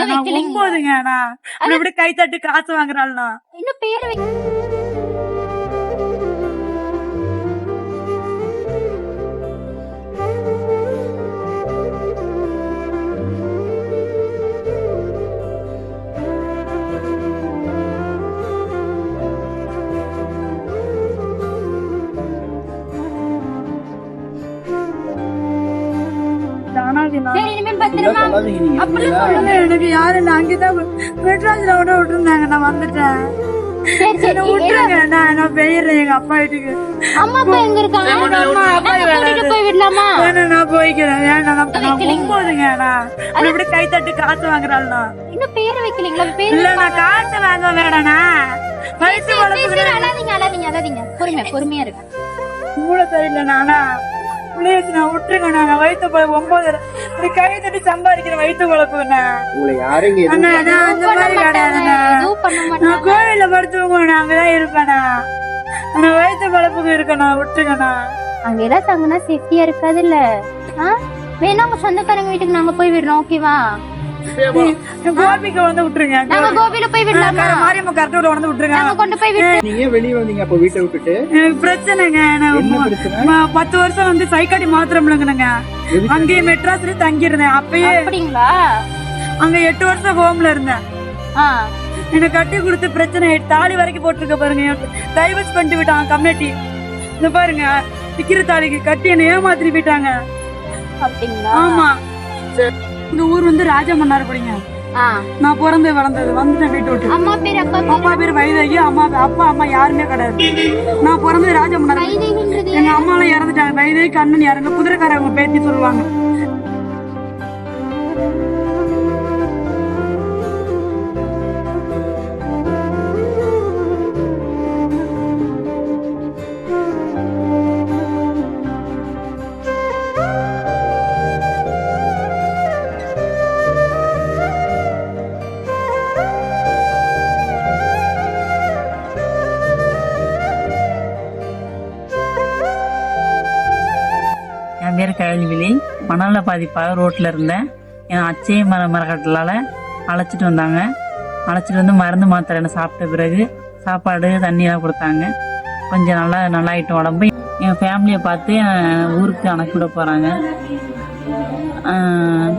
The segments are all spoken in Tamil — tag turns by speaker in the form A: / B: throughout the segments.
A: ஒன்பதுங்க நான் எப்படி கை தட்டி காசு வாங்குறாள்னா.
B: இன்னும் பேர் சரி இனிமேல் பத்திரமா அப்படிலாம்
A: இல்ல, எனக்கு யாரு நான் அங்கதான் மெட்ராஸ்ல விட விட்டுருந்தாங்க. நான் வந்துட்டேன். போய்க்கிறேன். வேணாம் கை தட்டி காசு வாங்குறாள்னா.
B: இன்னும் பேர் வைக்கலீங்களா? பேர்
A: இல்ல நான் காசு வாங்க வளர்ப்பு
B: சரி, அழாதீங்க அழாதீங்க அழாதீங்க. பொறுமையா பொறுமையா இருக்கு
A: மூளை சரியில்லை நானா பிள்ளைய நான் விட்டுருங்க நான் வயிற்று பழப்பு ஒன்பது இப்படி கை தட்டி சம்பாதிக்கிற வயிற்று அண்ணா நான் அந்த மாதிரி கிடையாதுண்ணா நான் கோவில்ல படுத்துவங்க நான் அங்கதான் இருப்பேண்ணா நான் வயிற்று பழப்புக்கு இருக்கேண்ணா விட்டுருங்கண்ணா
B: அங்க ஏதாவது தங்கினா சேஃப்டியா இருக்காது இல்ல வேணா உங்க சொந்தக்காரங்க வீட்டுக்கு நாங்க போய் விடுறோம் ஓகேவா
A: கோபிக்கு வந்து விட்டுருங்க.
B: கோபில போய் விடலாமா?
A: மாரியம்மா கரெக்டாக வந்து விட்டுருங்க.
B: கொண்டு போய் விட்டு
C: நீங்க வெளிய வந்தீங்க அப்ப வீட்டை விட்டுட்டு?
A: பிரச்சனைங்க. பத்து வருஷம் வந்து சைக்காடி மாத்திரம்லங்கண்ணங்க
C: எதுக்கு?
A: அங்கேயே மெட்ராஸ்ல தங்கியிருந்தேன். அப்பயே
B: அப்படிங்களா?
A: அங்க எட்டு வருஷம் ஹோம்ல இருந்தேன்.
B: ஆ.
A: எனக்கு கட்டி கொடுத்து பிரச்சனை தாலி வரைக்கும் போட்டிருக்க பாருங்க. டைவர்ஸ் பண்ணிட்டு விட்டாங்க கம்யூனிட்டி இந்த பாருங்க விக்கிற தாலிக்கு கட்டி என்ன ஏமாத்திட்டு போயிட்டாங்க.
B: அப்படிங்களா?
A: ஆமா. இந்த ஊர் வந்து ராஜமன்னார் படிங்க.
B: ஆ.
A: நான் பிறந்து வளர்ந்தது வந்துட்டேன் வீட்டு விட்டு.
B: அம்மா பேர் அப்பா பேர்?
A: அப்பா பேர் வைதகி அம்மா அப்பா அம்மா யாருமே கிடையாது. நான் பிறந்தது ராஜமன்னார்
B: வைதேகின்றது
A: எங்க அம்மா எல்லாம் இறந்துட்டாங்க. வைதகி கண்ணன் யாருங்க குதிரைக்காரங்க பேத்தி சொல்லுவாங்க.
D: பேர் கயல்விழி மணல பாதிப்பாக ரோட்டில் இருந்தேன் என் அச்சய மர மரக்கட்டலால் அழைச்சிட்டு வந்தாங்க. அழைச்சிட்டு வந்து மருந்து மாத்திரை என்ன சாப்பிட்ட பிறகு சாப்பாடு தண்ணியெல்லாம் கொடுத்தாங்க. கொஞ்சம் நல்லா நல்லாயிட்டு உடம்பு. என் ஃபேமிலியை பார்த்து ஊருக்கு அனுப்பிவிட போகிறாங்க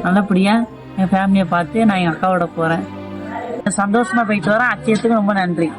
D: நல்லபடியாக என் ஃபேமிலியை பார்த்து நான் என் அக்காவோட போகிறேன் சந்தோஷமாக போயிட்டு வரேன். அச்சயத்துக்கு ரொம்ப நன்றி.